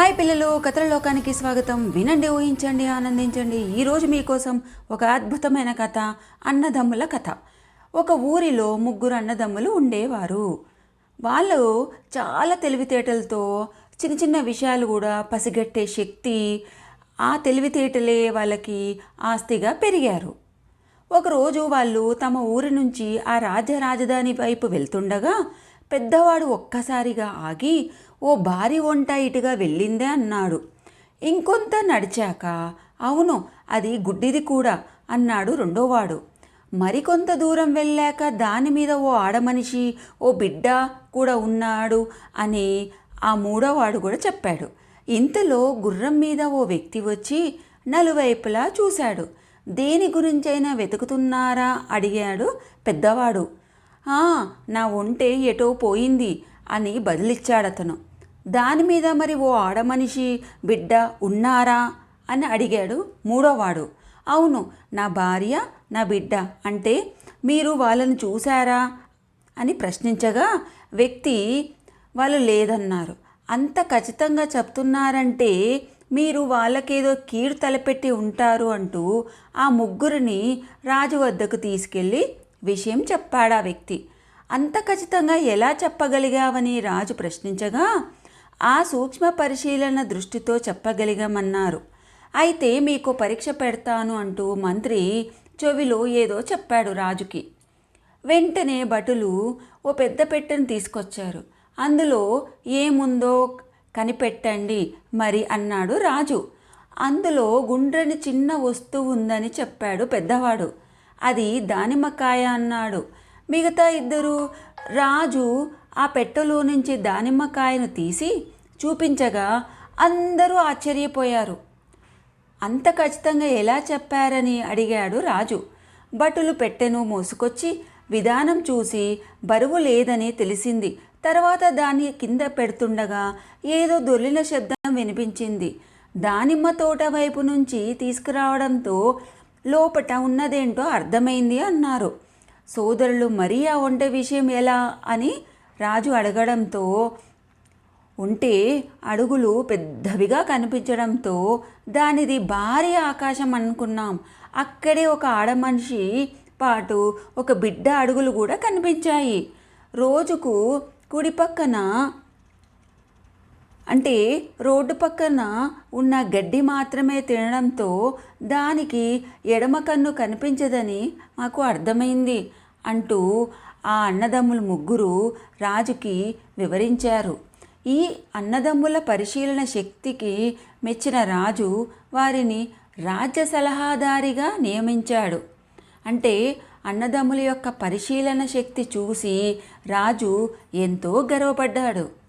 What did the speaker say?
Hi పిల్లలు కథల లోకానికి స్వాగతం. వినండి ఊహించండి ఆనందించండి. ఈరోజు మీకోసం ఒక అద్భుతమైన కథ అన్నదమ్ముల కథ. ఒక ఊరిలో ముగ్గురు అన్నదమ్ములు ఉండేవారు. వాళ్ళు చాలా తెలివితేటలతో చిన్న చిన్న విషయాలు కూడా పసిగట్టే శక్తి ఆ తెలివితేటలే వాళ్ళకి ఆస్తిగా పెరిగారు. ఒకరోజు వాళ్ళు తమ ఊరి నుంచి ఆ రాజ్య రాజధాని వైపు వెళ్తుండగా పెద్దవాడు ఒక్కసారిగా ఆగి ఓ భారీ వంట ఇటుగా వెళ్ళిందే అన్నాడు. ఇంకొంత నడిచాక అవును అది గుడ్డిది కూడా అన్నాడు రెండోవాడు. మరికొంత దూరం వెళ్ళాక దాని మీద ఓ ఆడమనిషి ఓ బిడ్డ కూడా ఉన్నాడు అని ఆ మూడోవాడు కూడా చెప్పాడు. ఇంతలో గుర్రం మీద ఓ వ్యక్తి వచ్చి నలువైపులా చూశాడు. దేని గురించైనా వెతుకుతున్నారా? అడిగాడు పెద్దవాడు. నా ఒంటే ఎటో పోయింది అని బదిలిచ్చాడతను. దాని మీద మరి ఓ ఆడమనిషి బిడ్డ ఉన్నారా? అని అడిగాడు మూడోవాడు. అవును నా భార్య నా బిడ్డ అంటే మీరు వాళ్ళని చూశారా? అని ప్రశ్నించగా వ్యక్తి వాళ్ళు లేదన్నారు. అంత ఖచ్చితంగా చెప్తున్నారంటే మీరు వాళ్ళకేదో కీడు తలపెట్టి ఉంటారు అంటూ ఆ ముగ్గురిని రాజు వద్దకు తీసుకెళ్ళి విషయం చెప్పాడు ఆ వ్యక్తి. అంత ఖచ్చితంగా ఎలా చెప్పగలిగావని రాజు ప్రశ్నించగా ఆ సూక్ష్మ పరిశీలన దృష్టితో చెప్పగలిగామన్నారు. అయితే మీకు పరీక్ష పెడతాను అంటూ మంత్రి చెవిలో ఏదో చెప్పాడు రాజుకి. వెంటనే భటులు ఓ పెద్ద పెట్టెను తీసుకొచ్చారు. అందులో ఏముందో కనిపెట్టండి మరి అన్నాడు రాజు. అందులో గుండ్రని చిన్న వస్తువు ఉందని చెప్పాడు పెద్దవాడు. అది దానిమ్మకాయ అన్నాడు. మిగతా ఇద్దరు రాజు ఆ పెట్టెలో నుంచి దానిమ్మకాయను తీసి చూపించగా అందరూ ఆశ్చర్యపోయారు. అంత ఖచ్చితంగా ఎలా చెప్పారని అడిగాడు రాజు. భటులు పెట్టెను మోసుకొచ్చి విధానం చూసి బరువు లేదని తెలిసింది. తర్వాత దాన్ని కింద పెడుతుండగా ఏదో దొర్లిన శబ్దం వినిపించింది. దానిమ్మ తోట వైపు నుంచి తీసుకురావడంతో లోపట ఉన్నదేంటో అర్థమైంది అన్నారు. సోదరులు మరీ ఆ వంట విషయం ఎలా? అని రాజు అడగడంతో ఉంటే అడుగులు పెద్దవిగా కనిపించడంతో దానిది భారీ ఆకాశం అనుకున్నాం. అక్కడే ఒక ఆడమనిషి పాటు ఒక బిడ్డ అడుగులు కూడా కనిపించాయి. రోజుకు కుడి పక్కన అంటే రోడ్డు పక్కన ఉన్న గడ్డి మాత్రమే తినడంతో దానికి ఎడమ కన్ను కనిపించదని మాకు అర్థమైంది. అంటూ ఆ అన్నదమ్ములు ముగ్గురు రాజుకి వివరించారు. ఈ అన్నదమ్ముల పరిశీలన శక్తికి మెచ్చిన రాజు వారిని రాజ్య సలహాదారిగా నియమించాడు. అంటే అన్నదమ్ముల యొక్క పరిశీలన శక్తి చూసి రాజు ఎంతో గర్వపడ్డాడు.